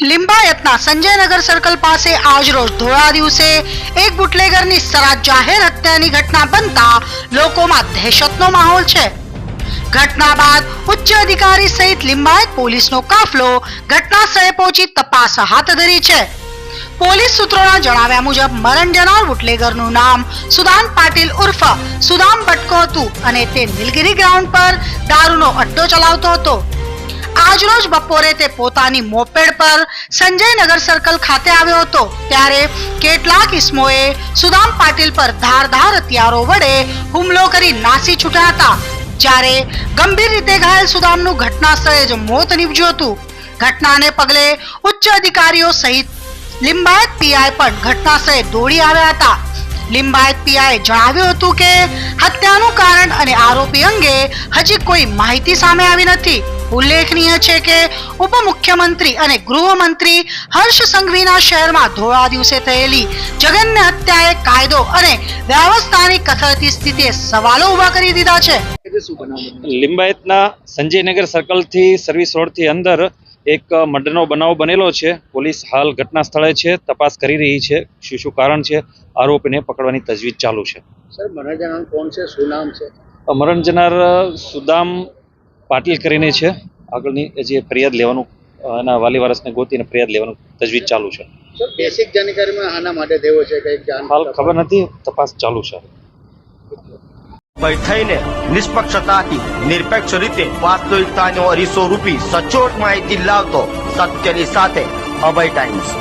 લિંબાયતના Sanjay Nagar circle પાસે આજરોજ ધોળા દિવસે એક બુટલેગરની સરા જાહેર હત્યાની ઘટના બનતા લોકોમાં દહેશતનો માહોલ છે. ઘટના બાદ ઉચ્ચ અધિકારી સહિત લિંબાયત પોલીસનો કાફલો ઘટના સ્થળે પહોંચી તપાસ હાથ ધરી છે. પોલીસ સૂત્રોના જણાવ્યા મુજબ મરણ જનાર બુટલેગરનું નામ સુદાન પાટીલ ઉર્ફ સુદામ બટકો હતું અને તે નીલગીરી ગ્રાઉન્ડ પર દારૂનો અડ્ડો ચલાવતો હતો. આજરોજ બપોરે તે પોતાની મોપેડ પર સંજયનગર સર્કલ ખાતે આવ્યો હતો. ત્યારે કેટલાક ઇસમોએ સુદામ પાટીલ પર ધારધાર હથિયારો વડે હુમલો કરી નાસી છૂટ્યા હતા. જ્યારે ગંભીર રીતે ઘાયલ સુદામનું ઘટના સ્થળે જ મોત નીપજ્યું હતું. ઘટનાને પગલે ઉચ્ચ અધિકારીઓ સહિત લિંબાયત પીઆઈ પણ ઘટના સ્થળે દોડી આવ્યા હતા. લિંબાયત પીઆઈ જણાવ્યું હતું કે, હત્યાનું કારણ અને આરોપી અંગે હજી કોઈ માહિતી સામે આવી નથી. ઉલ્લેખનીય છે કે ઉપમુખ્યમંત્રી અને ગૃહમંત્રી હર્ષ સંઘવીના શહેરમાં ધોળા દિવસે થયેલી જગન્ય હત્યાએ કાયદો અને વ્યવસ્થાની કથળતી સ્થિતિએ સવાલો ઊભા કરી દીધા છે. લિંબાયતના સંજયનગર સર્કલથી સર્વિસ રોડથી અંદર એક મર્ડરનો બનાવ બનેલો છે. પોલીસ હાલ ઘટના સ્થળે છે તપાસ કરી રહી છે. શું શું કારણ છે આરોપીને પકડવાની તજવીજ ચાલુ છે. સર મરણ જનાર કોણ છે? શું નામ છે? મરણ જનાર સુદામ પાટીલ કરીને છે. આગળની જે ફરિયાદ લેવાનું એના વાલી વારસને ગોતીને ફરિયાદ લેવાનું તજવીજ ચાલુ છે. બેસિક જાણકારીમાં આના માટે દેવો છે કંઈક હાલ ખબર નથી તપાસ ચાલુ છે. થઈને નિષ્પક્ષતાથી નિરપેક્ષ રીતે વાસ્તવિકતાનો અરીસો રૂપી સચોટ માહિતી લાવતો સત્યની સાથે અભય ટાઈમ્સ.